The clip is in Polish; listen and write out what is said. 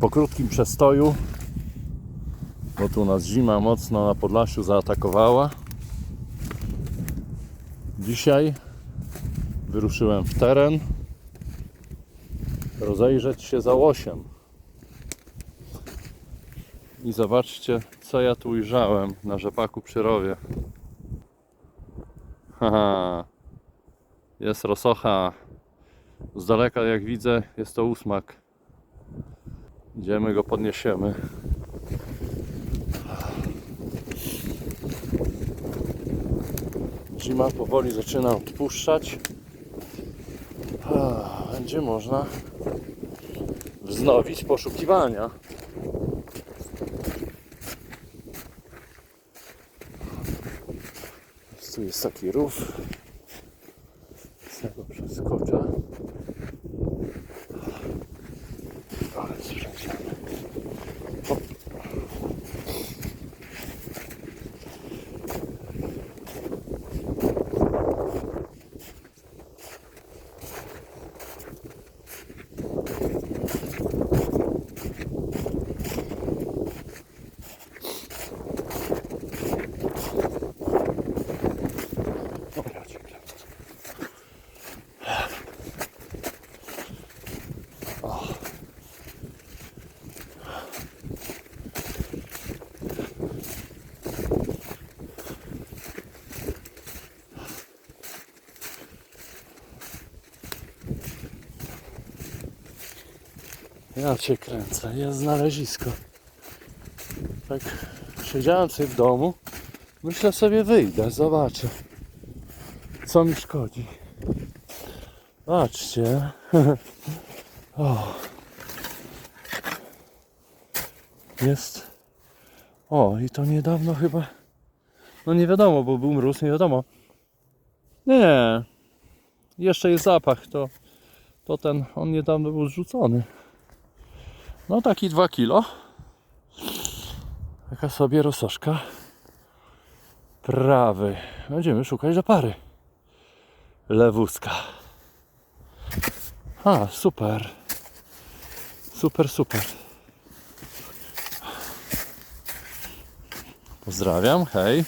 Po krótkim przestoju, bo tu nas zima mocno na Podlasiu zaatakowała. Dzisiaj wyruszyłem w teren rozejrzeć się za łosiem. I zobaczcie, co ja tu ujrzałem na rzepaku przy rowie. Haha. Jest rosocha. Z daleka, jak widzę, jest to ósmak. Idziemy go podniesiemy. Zima powoli zaczyna odpuszczać. Będzie można wznowić poszukiwania. Tu jest taki rów. Z tego przeskoczę. Ja cię kręcę, jest znalezisko. Tak siedziałem sobie w domu, myślę sobie wyjdę, zobaczę co mi szkodzi. Patrzcie. O. Jest. O, i to niedawno chyba. No nie wiadomo, bo był mróz, nie wiadomo. Nie. Jeszcze jest zapach, to, to ten, on niedawno był zrzucony. No taki 2 kilo. Taka sobie rososzka. Prawy. Będziemy szukać do pary lewuska. A, super. Super, super. Pozdrawiam, hej.